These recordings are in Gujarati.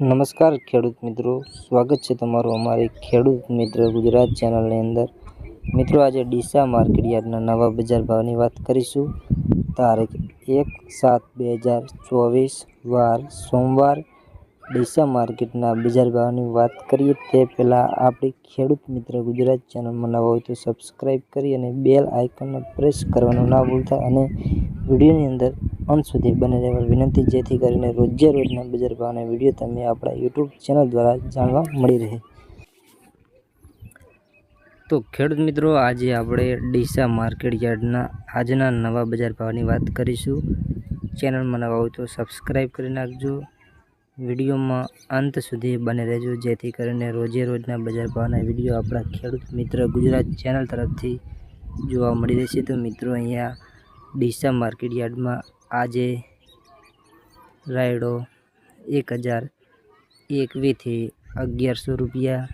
નમસ્કાર ખેડૂત મિત્રો, સ્વાગત છે તમારું અમારી ખેડૂત મિત્ર ગુજરાત ચેનલની અંદર. મિત્રો, આજે ડીસા માર્કેટ યાર્ડના નવા બજાર ભાવની વાત કરીશું. તારીખ એક સાત બે હજાર ચોવીસ, વાર સોમવાર ડીસા માર્કેટના બજાર ભાવની વાત કરીએ તે પહેલાં આપણી ખેડૂત મિત્ર ગુજરાત ચેનલમાં નવા હોય તો સબસ્ક્રાઈબ કરી અને બેલ આઇકનને પ્રેસ કરવાનું ના ભૂલતા અને વિડીયોની અંદર અંત સુધી બને રહેવા વિનંતી, જેથી કરીને રોજે રોજના બજાર ભાવના વીડિયો તમે આપણા યુટ્યુબ ચેનલ દ્વારા જાણવા મળી રહે. તો ખેડૂત મિત્રો, આજે આપણે ડીસા માર્કેટ યાર્ડના આજના નવા બજાર ભાવની વાત કરીશું. ચેનલમાં નવા હોય તો સબસ્ક્રાઈબ કરી નાખજો. વિડીયોમાં અંત સુધી બને રહેજો, જેથી કરીને રોજે રોજના બજાર ભાવના વીડિયો આપણા ખેડૂત મિત્ર ગુજરાત ચેનલ તરફથી જોવા મળી રહેશે. તો મિત્રો, અહીંયા ડીસા માર્કેટ યાર્ડમાં આજે રાયડો એક હજાર એકવીસથી અગિયારસો રૂપિયા.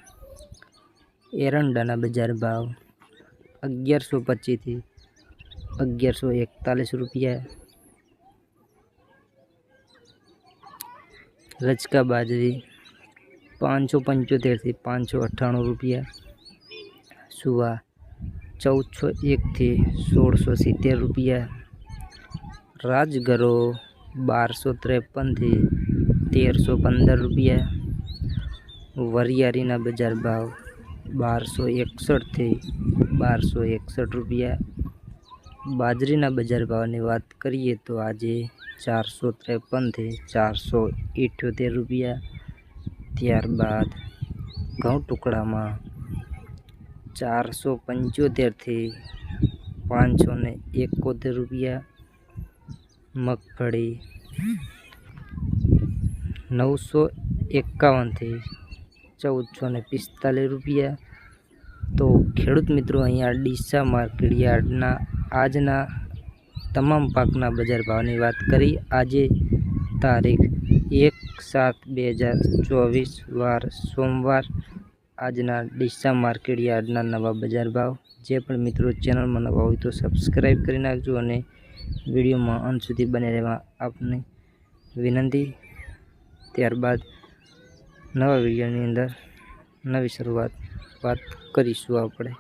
એરંડાના બજાર ભાવ અગિયારસો પચીસથી અગિયારસો એકતાલીસ રૂપિયા. રચકા બાજરી પાંચસો પંચોતેરથી પાંચસો અઠ્ઠાણું રૂપિયા. સુવા ચૌદસો એકથી સોળસો સિત્તેર રૂપિયા. રાજગરો બારસો ત્રેપનથી તેરસો પંદર રૂપિયા. વરિયાળીના બજાર ભાવ બારસો એકસઠથી બારસો એકસઠ રૂપિયા. બાજરીના બજાર ભાવની વાત કરીએ તો આજે ચારસો ત્રેપનથી ચારસો ઇઠ્યોતેર રૂપિયા. ત્યારબાદ ઘઉં ટુકડામાં ચારસો પંચોતેરથી પાંચસો ને એકોતેર રૂપિયા મગફળી. નવસો એકાવનથી ચૌદસો ને પિસ્તાલીસ રૂપિયા. તો ખેડૂત મિત્રો, અહીંયા ડીસા માર્કેટ યાર્ડના આજના તમામ પાકના બજાર ભાવની વાત કરી. આજે તારીખ એક સાત બે હજાર ચોવીસ, વાર સોમવાર આજના ડીસા માર્કેટ યાર્ડના નવા બજાર ભાવ. જે પણ મિત્રો ચેનલમાં નવા હોય તો સબસ્ક્રાઈબ કરી નાખજો અને વિડીયોમાં અંત સુધી બને રહેવા આપને વિનંતી. ત્યારબાદ નવા વિડીયોની અંદર નવી શરૂઆત વાત કરીશું આપણે.